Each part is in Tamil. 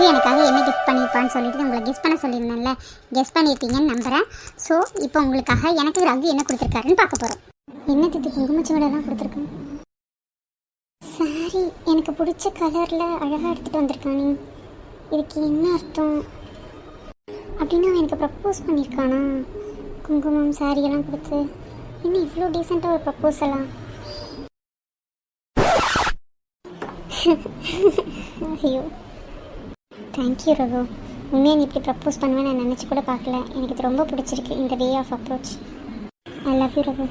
ரகு எனக்காக என்ன கிஃப்ட் பண்ணியிருப்பான்னு சொல்லிட்டு உங்களை கெஸ் பண்ண சொல்லியிருந்தேன்ல. கெஸ் பண்ணியிருக்கீங்கன்னு நம்புகிறேன் ஸோ இப்போ உங்களுக்காக எனக்கு ரகு என்ன கொடுத்துருக்காருன்னு பார்க்க போகிறோம் என்ன இது குங்குமச்சுவடெல்லாம் கொடுத்துருக்கேன் சாரி எனக்கு பிடிச்ச கலரில் அழகாக எடுத்துகிட்டு வந்திருக்கானே இதுக்கு என்ன அர்த்தம்? அப்படின்னா எனக்கு ப்ரப்போஸ் பண்ணியிருக்கானா? குங்குமம் சாரியெல்லாம் கொடுத்து. என்ன இவ்வளோ டீசெண்டாக ஒரு ப்ரப்போசலா ஐயோ. தேங்க்யூ ரகு உண்மையாக நீ இப்படி ப்ரப்போஸ் பண்ணுவேன் நான் நினச்சி கூட பார்க்கல. எனக்கு இது ரொம்ப பிடிச்சிருக்கு இந்த way of approach I love you Raghu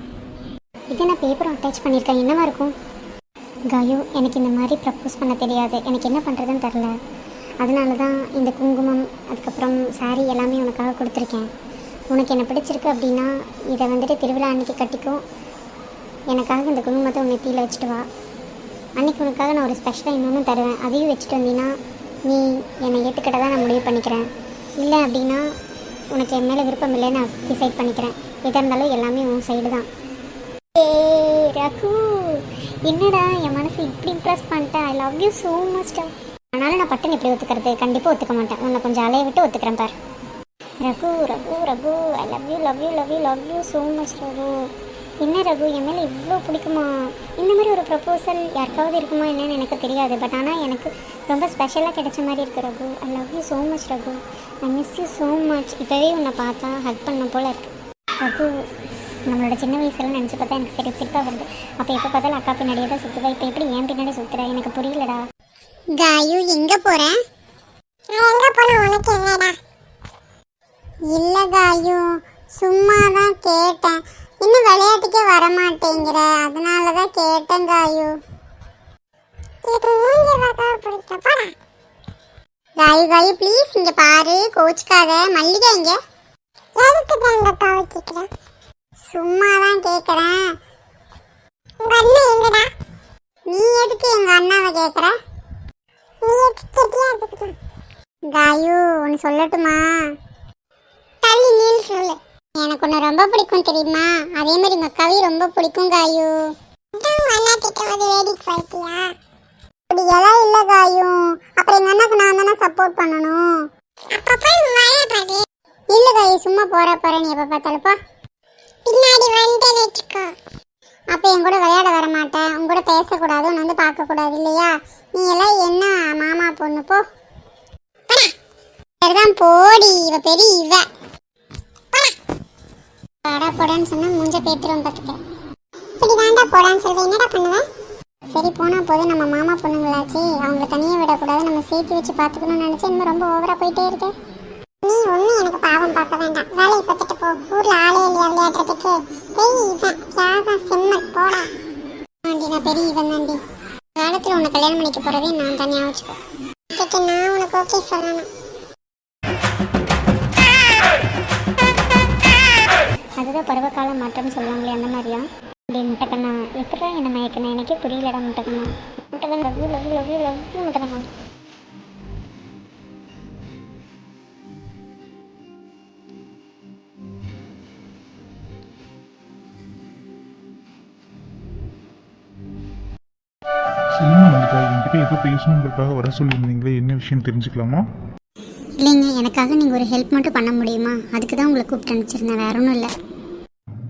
இதை நான் பேப்பரும் அட்டாச் பண்ணியிருக்கேன். என்னவா இருக்கும்? காயு எனக்கு இந்த மாதிரி ப்ரப்போஸ் பண்ண தெரியாது. எனக்கு என்ன பண்ணுறதுன்னு தெரில அதனால தான் இந்த குங்குமம் அதுக்கப்புறம் சாரீ எல்லாமே உனக்காக கொடுத்துருக்கேன். உனக்கு என்ன பிடிச்சிருக்கு அப்படின்னா இதை வந்துட்டு திருவிழா அன்னைக்கு கட்டிக்கோ எனக்காக இந்த குங்குமத்தை உன்னை நெத்தியில் வச்சுட்டு வா. அன்னைக்கு உனக்காக நான் ஒரு ஸ்பெஷலாக இன்னொன்று தருவேன். அதையும் வச்சுட்டு வந்தீங்கன்னா நீ என்னை ஏற்றுக்கிட்ட தான் நான் முடிவு பண்ணிக்கிறேன். இல்லை அப்படின்னா உனக்கு என் மேலே விருப்பம் இல்லைன்னு நான் டிசைட் பண்ணிக்கிறேன். எதாக இருந்தாலும் எல்லாமே உன் சைடு தான். ஏ ரகு என்னடா என் மனசு இப்படி இம்ப்ரெஸ் பண்ணிட்டேன் ஐ லவ் யூ ஸோ மச்டா அதனால நான் பட்டன் எப்படி ஒத்துக்கிறது கண்டிப்பாக ஒத்துக்க மாட்டேன். உன்னை கொஞ்சம் அலைய விட்டு ஒத்துக்கிறேன் பார். Raghu Raghu Raghu I love you love you love you love you so much Raghu. என்ன ரகு என் மேலே இவ்வளோ பிடிக்குமா? இந்த மாதிரி ஒரு ப்ரப்போசல் யாருக்காவது இருக்குமா என்னன்னு எனக்கு தெரியாது. பட் ஆனால் எனக்கு ரொம்ப ஸ்பெஷலாக கிடைச்ச மாதிரி இருக்குது Raghu. I love you so much Raghu. I miss you so much இப்போவே உன்னை பார்த்தா ஹக் பண்ண போல் இருக்கு. ரகு நம்மளோட சின்ன வயசுல நினச்சி பார்த்தா எனக்கு சரி சிரிப்பாக வருது. அப்போ எப்போ பார்த்தாலும் அக்கா பின்னாடியே தான் சுற்றுவா இப்போ எப்படி ஏன் பின்னாடி சுற்றுற எனக்கு புரியலடா. காயு எங்கே போகிறேன் எங்கே போனால் உனக்கு என்னடா? இல்லை காயு சும்மா தான் கேட்டேன். இன்னும் விளையாட்டுக்கே வர மாட்டேங்கிற அதனால தான் கேட்டேன் காயு காயு காயு ப்ளீஸ் இங்கே பாரு. கோச்சிக்காத. மல்லிகை இங்கே. எதுக்கு தங்க துவைக்கிக்கிற? சும்மா தான் கேட்குறேன் உங்க அண்ணன் எங்கடா? நீ எதுக்கு எங்கள் அண்ணாவை கேட்குற நீ எதுக்கு கேட்டியா காயு ஒன்று சொல்லட்டுமா? தள்ளி நீல் சொல்லு. எனக்கு ஒன்று ரொம்ப பிடிக்கும் தெரியுமா? அதே மாதிரி உங்கள் அக்காவையும் ரொம்ப பிடிக்கும் காயு. பார்த்தியா? அப்படியெல்லாம் இல்லை காயு. அப்புறம் எங்கள் அண்ணாக்கு நான் தானே சப்போர்ட் பண்ணணும். இல்லை காயு சும்மா போகிற போகிற நீ எப்போ பார்த்தாலுப்பா பின்னாடி வந்து வச்சுக்கோ. அப்போ என் கூட விளையாட வர மாட்டேன் உன் கூட பேசக்கூடாது உன்னை வந்து பார்க்கக்கூடாது இல்லையா? நீ எல்லாம் என்ன மாமா பொண்ணு போ. சரிதான் போடி. இவ பெரிய இவ. படா போடான்னு சொன்னா மூஞ்ச பேத்துருவோம் பார்த்துக்க இப்படி தாண்டா போடான்னு சொல்வேன் என்னடா பண்ணுவேன் சரி போனா போது நம்ம மாமா பொண்ணுங்களாச்சு. அவங்கள தனியாக விடக்கூடாது. நம்ம சேர்த்து வச்சு பார்த்துக்கணும்னு நினச்சி இன்னும் ரொம்ப ஓவரா போயிட்டே இருக்கு. நீ ஒன்றும் எனக்கு பாவம் பார்க்க வேண்டாம். வேலையை பார்த்துட்டு போ. ஊர்ல ஆளே இல்லையா விளையாடுறதுக்கு? பெரிய இவன். தியாகம் செம்மல் போடா. ஆண்டி நான் பெரிய இவன் தாண்டி. காலத்தில் உன்னை கல்யாணம் பண்ணிக்க போகிறதே நான் தனியாக வச்சுக்கோ. நான் உனக்கு ஓகே சொல்லணும். அதுதான் பருவகால மாற்றம்னு சொல்லுவாங்களே அந்த மாதிரியா? அப்படி முட்டைக்கண்ணா எப்படா என்ன மயக்கணும் எனக்கே புரியலடா முட்டைக்கண்ணா முட்டைக்கண்ணா லவ் லவ் லவ் லவ் முட்டைக்கண்ணா சொல்லுங்க மல்லிகா என்கிட்ட ஏதோ பேசணுங்கிறதுக்காக வர சொல்லியிருந்தீங்களே என்ன விஷயம் தெரிஞ்சுக்கலாமா? இல்லைங்க எனக்காக நீங்கள் ஒரு ஹெல்ப் மட்டும் பண்ண முடியுமா? அதுக்கு தான் உங்களை கூப்பிட்டு அனுப்பிச்சிருந்தேன் வேற ஒன்றும் இல்லை.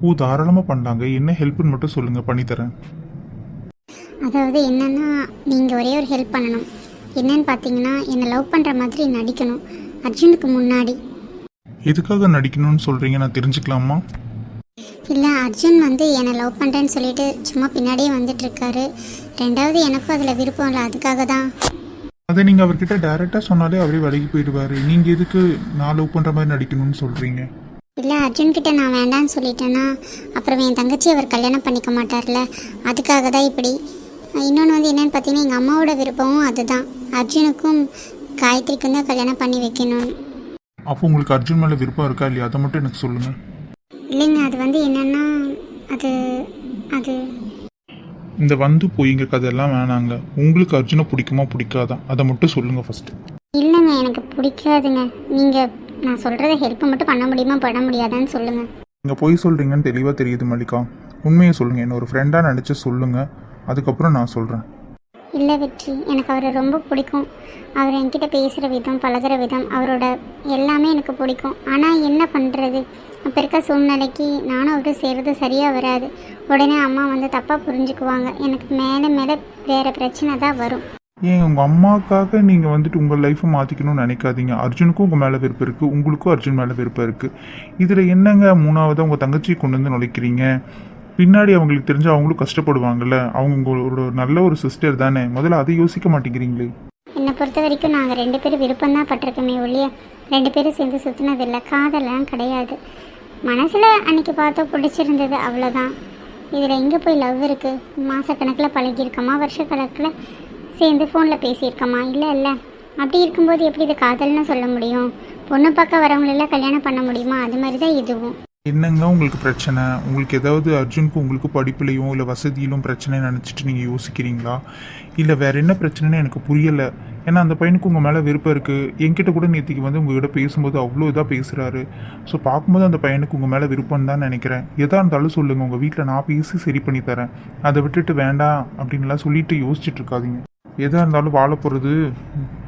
ஓ தாராளமாக பண்ணாங்க. என்ன ஹெல்ப்னு மட்டும் சொல்லுங்கள் பண்ணித்தரேன். அதாவது என்னன்னா நீங்கள் ஒரே ஒரு ஹெல்ப் பண்ணணும். என்னன்னு பார்த்தீங்கன்னா என்னை லவ் பண்ணுற மாதிரி நடிக்கணும். அர்ஜுனுக்கு முன்னாடி. எதுக்காக நடிக்கணும்னு சொல்கிறீங்க நான் தெரிஞ்சுக்கலாமா? இல்லை அர்ஜுன் வந்து என்னை லவ் பண்ணுறேன்னு சொல்லிட்டு சும்மா பின்னாடியே வந்துட்டு இருக்காரு ரெண்டாவது எனக்கும் அதில் விருப்பம் இல்லை. அதுக்காக தான். அதை நீங்கள் அவர்கிட்ட டைரெக்டாக சொன்னாலே அவரே விலகி போயிடுவார். நீங்கள் எதுக்கு நான் லவ் பண்ணுற மாதிரி நடிக்கணும்னு சொல்கிறீங்க இல்லை அர்ஜுன் கிட்ட நான் வேண்டான்னு சொல்லிட்டேன்னா அப்புறம் என் தங்கச்சி அவர் கல்யாணம் பண்ணிக்க மாட்டார்ல. அதுக்காக தான் இப்படி. இன்னொன்று வந்து என்னன்னு பார்த்தீங்கன்னா எங்கள் அம்மாவோட விருப்பமும் அதுதான். அர்ஜுனுக்கும் காயத்ரிக்கும் தான் கல்யாணம் பண்ணி வைக்கணும் அப்போ உங்களுக்கு அர்ஜுன் மேலே விருப்பம் இருக்கா இல்லையா? அதை மட்டும் எனக்கு சொல்லுங்கள் இல்லைங்க அது வந்து என்னன்னா அது அது. இந்த வந்து போய்ங்க கதையெல்லாம் வேணாங்க. உங்களுக்கு அர்ஜுனை பிடிக்குமா பிடிக்காதா? அதை மட்டும் சொல்லுங்கள் ஃபஸ்ட்டு இல்லைங்க எனக்கு பிடிக்காதுங்க. நீங்கள் நான் சொல்கிறத ஹெல்ப் மட்டும் பண்ண முடியுமா பண்ண முடியாதான்னு சொல்லுங்கள் நீங்கள் பொய் சொல்கிறீங்கன்னு தெளிவாக தெரியுது மல்லிகா. உண்மையை சொல்லுங்கள் என்ன ஒரு ஃப்ரெண்டாக நினச்சி சொல்லுங்கள் அதுக்கப்புறம் நான் சொல்கிறேன் இல்லை வெற்றி எனக்கு அவரை ரொம்ப பிடிக்கும். அவர் என்கிட்ட பேசுகிற விதம் பழகுற விதம் அவரோட எல்லாமே எனக்கு பிடிக்கும். ஆனால் என்ன பண்ணுறது அப்போ இருக்க சூழ்நிலைக்கு நானும் அவரும் செய்கிறது சரியாக வராது. உடனே அம்மா வந்து தப்பாக புரிஞ்சுக்குவாங்க. எனக்கு மேலே மேலே வேறு பிரச்சனை தான் வரும். ஏன் உங்கள் அம்மாக்காக நீங்கள் வந்துட்டு உங்கள் லைஃப்பை மாற்றிக்கணும்னு நினைக்காதீங்க. அர்ஜுனுக்கும் உங்கள் மேலே விருப்பம் இருக்குது உங்களுக்கும் அர்ஜுன் மேலே விருப்பம் இருக்குது இதில் என்னங்க மூணாவது உங்கள் தங்கச்சியை கொண்டு வந்து நுழைக்கிறீங்க? பின்னாடி அவங்களுக்கு தெரிஞ்சு அவங்களும் கஷ்டப்படுவாங்கல்ல. அவங்க உங்களோட நல்ல ஒரு சிஸ்டர் தானே. முதல்ல அதை யோசிக்க மாட்டேங்கிறீங்களே. என்னை பொறுத்த வரைக்கும் நாங்கள் ரெண்டு பேரும் விருப்பம் தான் பட்டிருக்கோமே ஒழிய ரெண்டு பேரும் சேர்ந்து சுற்றினதில்லை காதலாம் கிடையாது. மனசில் அன்னைக்கு பார்த்தோம் பிடிச்சிருந்தது அவ்வளோதான் இதில் எங்கே போய் லவ் இருக்குது மாதக்கணக்கில் பழகியிருக்கோமா? வருஷக்கணக்கில் சேர்ந்து ஃபோனில் பேசியிருக்கோமா? இல்லை இல்லை. அப்படி இருக்கும்போது எப்படி இது காதல்னு சொல்ல முடியும்? பொண்ணு பார்க்க வரவங்களெல்லாம் கல்யாணம் பண்ண முடியுமா? அது மாதிரி தான் இதுவும். என்னங்க உங்களுக்கு பிரச்சனை? உங்களுக்கு ஏதாவது அர்ஜுனுக்கு உங்களுக்கு படிப்புலையும் இல்லை வசதியிலும் பிரச்சனை நினச்சிட்டு நீங்கள் யோசிக்கிறீங்களா? இல்லை வேற என்ன பிரச்சனைன்னு எனக்கு புரியலை. ஏன்னா அந்த பையனுக்கு உங்கள் மேலே விருப்பம் இருக்குது என்கிட்ட கூட நேற்றுக்கு வந்து உங்ககிட்ட பேசும்போது அவ்வளோ இதாக பேசுகிறாரு ஸோ பார்க்கும்போது அந்த பையனுக்கு உங்கள் மேலே விருப்பம் தான் நினைக்கிறேன். எதாக இருந்தாலும் சொல்லுங்கள் உங்கள் வீட்டில் நான் பேசி சரி பண்ணி தரேன். அதை விட்டுட்டு வேண்டாம் அப்படின்லாம் சொல்லிட்டு யோசிச்சுட்டு இருக்காதிங்க. எதாக இருந்தாலும் வாழ போகிறது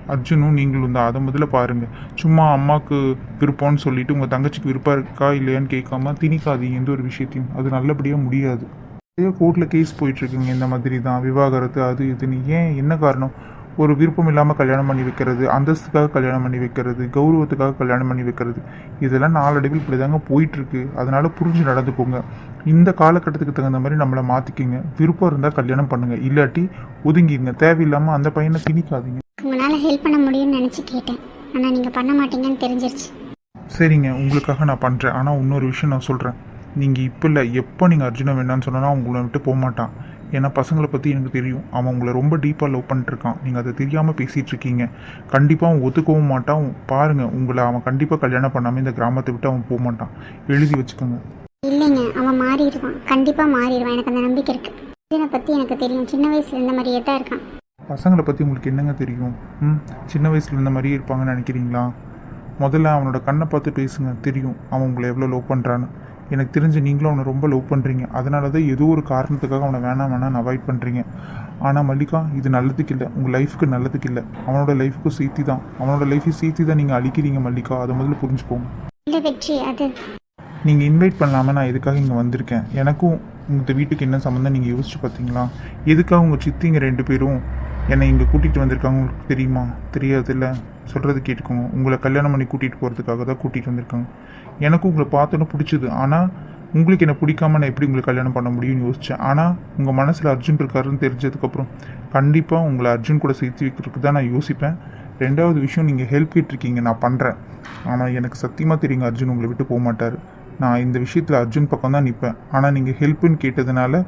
அர்ஜுனும் நீங்களும் தான் அதை முதல்ல பாருங்கள் சும்மா அம்மாவுக்கு விருப்பம்னு சொல்லிட்டு உங்கள் தங்கச்சிக்கு விருப்பம் இருக்கா இல்லையான்னு கேட்காம திணிக்காதீங்க எந்த ஒரு விஷயத்தையும். அது நல்லபடியாக முடியாது. நிறைய கோர்ட்டில் கேஸ் போயிட்டுருக்குங்க இந்த மாதிரி தான் விவாகரத்து அது இதுன்னு. ஏன்? என்ன காரணம்? ஒரு விருப்பம் இல்லாமல் கல்யாணம் பண்ணி வைக்கிறது அந்தஸ்துக்காக கல்யாணம் பண்ணி வைக்கிறது கௌரவத்துக்காக கல்யாணம் பண்ணி வைக்கிறது இதெல்லாம் நாளடைவில் இப்படி தாங்க போயிட்டுருக்கு. அதனால் புரிஞ்சு நடந்துக்கோங்க. இந்த காலகட்டத்துக்கு தகுந்த மாதிரி நம்மளை மாற்றிக்கிங்க விருப்பம் இருந்தால் கல்யாணம் பண்ணுங்கள் இல்லாட்டி ஒதுங்கிங்க தேவையில்லாமல் அந்த பையனை திணிக்காதீங்க. உங்களால் ஹெல்ப் பண்ண முடியும்னு நினச்சி கேட்டேன். ஆனால் நீங்கள் பண்ண மாட்டீங்கன்னு தெரிஞ்சிருச்சு. சரிங்க. உங்களுக்காக நான் பண்ணுறேன் ஆனால் இன்னொரு விஷயம் நான் சொல்கிறேன் நீங்கள் இப்போ இல்லை. எப்போ நீங்கள் அர்ஜுனை வேணான்னு சொன்னா உங்களை விட்டு போக மாட்டான். ஏன்னா பசங்களை பற்றி எனக்கு தெரியும். அவன் உங்களை ரொம்ப டீப்பாக லவ் பண்ணிட்டுருக்கான். நீங்கள் அதை தெரியாமல் பேசிகிட்டு இருக்கீங்க கண்டிப்பாக அவன் ஒத்துக்கவும் மாட்டான். பாருங்கள் உங்களை அவன் கண்டிப்பாக கல்யாணம் பண்ணாமல் இந்த கிராமத்தை விட்டு அவன் போக மாட்டான். எழுதி வச்சுக்கோங்க. இல்லைங்க அவன் மாறிடுவான். கண்டிப்பாக மாறிடுவான். எனக்கு அந்த நம்பிக்கை இருக்குது இதனை பற்றி எனக்கு தெரியும். சின்ன வயசுல இருந்த மாதிரியே தான் இருக்கான். பசங்களை பற்றி உங்களுக்கு என்னங்க தெரியும்? ம் சின்ன வயசில் இருந்த மாதிரியே இருப்பாங்கன்னு நினைக்கிறீங்களா? முதல்ல அவனோட கண்ணை பார்த்து பேசுங்க. தெரியும் அவன் உங்களை எவ்வளோ லவ் பண்ணுறான்னு எனக்கு தெரிஞ்சு நீங்களும் அவனை ரொம்ப லவ் பண்ணுறீங்க அதனால தான் ஏதோ ஒரு காரணத்துக்காக அவனை வேணாம் வேணாம்னு அவாய்ட் பண்ணுறீங்க ஆனால் மல்லிகா இது நல்லதுக்கு இல்லை. உங்கள் லைஃபுக்கு நல்லதுக்கு இல்லை. அவனோட லைஃபுக்கும் சேர்த்தி தான். அவனோட லைஃபை சேர்த்தி தான் நீங்கள் அழிக்கிறீங்க மல்லிகா. அதை முதல்ல புரிஞ்சுக்கோங்க. இல்லை வெற்றி அது. நீங்கள் இன்வைட் பண்ணாமல் நான் எதுக்காக இங்கே வந்திருக்கேன்? எனக்கும் இந்த வீட்டுக்கு என்ன சம்மந்தம் நீங்கள் யோசிச்சு பார்த்தீங்களா எதுக்காக உங்கள் சித்திங்க ரெண்டு பேரும்? என்னை இங்கே கூட்டிகிட்டு வந்திருக்காங்க உங்களுக்கு தெரியுமா? தெரியாதுல்ல? சொல்கிறது கேட்டுக்கோங்க. உங்களை கல்யாணம் பண்ணி கூட்டிகிட்டு போகிறதுக்காக தான் கூட்டிகிட்டு வந்திருக்காங்க. எனக்கும் உங்களை பார்த்தோன்னு பிடிச்சிது. ஆனால் உங்களுக்கு என்ன பிடிக்காம நான் எப்படி உங்களை கல்யாணம் பண்ண முடியும்னு யோசித்தேன் ஆனால் உங்கள் மனசில் அர்ஜுன் இருக்காருன்னு தெரிஞ்சதுக்கப்புறம் கண்டிப்பாக உங்களை அர்ஜுன் கூட சேர்த்து வைக்கிறதுக்கு தான் நான் யோசிப்பேன். ரெண்டாவது விஷயம் நீங்கள் ஹெல்ப் கேட்டிருக்கீங்க நான் பண்ணுறேன் ஆனால் எனக்கு சத்தியமாக தெரியுங்க அர்ஜுன் உங்களை விட்டு போக மாட்டார். நான் இந்த விஷயத்தில் அர்ஜுன் பக்கம் தான் நிற்பேன் ஆனால் நீங்கள் ஹெல்ப்புன்னு கேட்டதுனால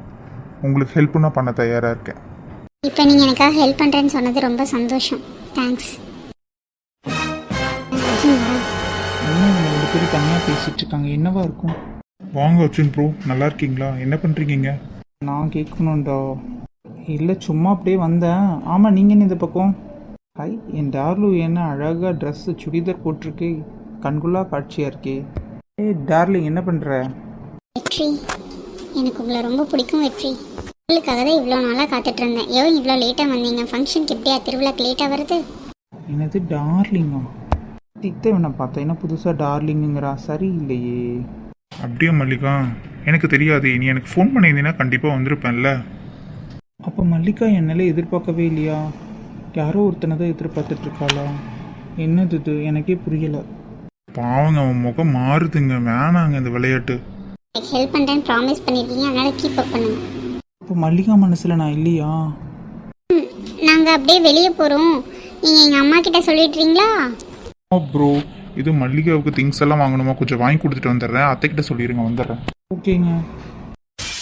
உங்களுக்கு ஹெல்ப்பு நான் பண்ண தயாராக இருக்கேன். இப்போ நீங்கள் எனக்காக ஹெல்ப் பண்ணுறேன்னு சொன்னது ரொம்ப சந்தோஷம். தேங்க்ஸ் என்ன இவங்க ரெண்டு பேரும் தனியாக பேசிட்டு இருக்காங்க என்னவா இருக்கும்? வாங்க அர்ஜுன் ப்ரோ நல்லா இருக்கீங்களா? என்ன பண்ணுறீங்க நான் கேட்கணும்டா. இல்லை சும்மா அப்படியே வந்தேன். ஆமாம் நீங்கள் என்ன இந்த பக்கம்? ஹை என் டார்லு என்ன அழகாக ட்ரெஸ்ஸு சுடிதார் போட்டிருக்கு. கண்குள்ளா காட்சியாக இருக்கே. ஏய் டார்லிங் என்ன பண்ணுற வெற்றி. எனக்கு உங்களை ரொம்ப பிடிக்கும் வெற்றி. உங்களுக்காக தான் இவ்வளோ நாளாக காத்துட்டு இருந்தேன் எவ்வளோ இவ்வளோ லேட்டாக வந்தீங்க? ஃபங்க்ஷனுக்கு எப்படியா? திருவிழாக்கு லேட்டாக வருது? என்னது டார்லிங்கா? தித்தவனை பார்த்தா. என்ன புதுசாக டார்லிங்குங்கிறா. சரியில்லையே. அப்படியே மல்லிகா? எனக்கு தெரியாது. நீ எனக்கு ஃபோன் பண்ணியிருந்தீங்கன்னா கண்டிப்பாக வந்திருப்பேன்ல. அப்போ மல்லிகா என்னால எதிர்பார்க்கவே இல்லையா? யாரோ ஒருத்தனை தான் எதிர்பார்த்துட்டு இருக்காளா என்னது இது? எனக்கே புரியலை. பாவங்க அவன் முகம் மாறுதுங்க. வேணாங்க இந்த விளையாட்டு. ஹெல்ப் பண்ணுறேன்னு ப்ராமிஸ் பண்ணியிருக்கீங்க அதனால் கீப் அப் பண்ணுங்க. அப்போ மல்லிகா மனசில் நான் இல்லையா? நாங்கள் அப்படியே வெளியே போகிறோம் நீங்கள் எங்கள் அம்மா கிட்ட சொல்லிடுறீங்களா? ப்ரோ இது மல்லிகாவுக்கு திங்ஸ் எல்லாம் வாங்கணுமா? கொஞ்சம் வாங்கி கொடுத்துட்டு வந்துடுறேன். அத்தைக்கிட்ட சொல்லிடுங்க வந்துடுறேன். ஓகேங்க.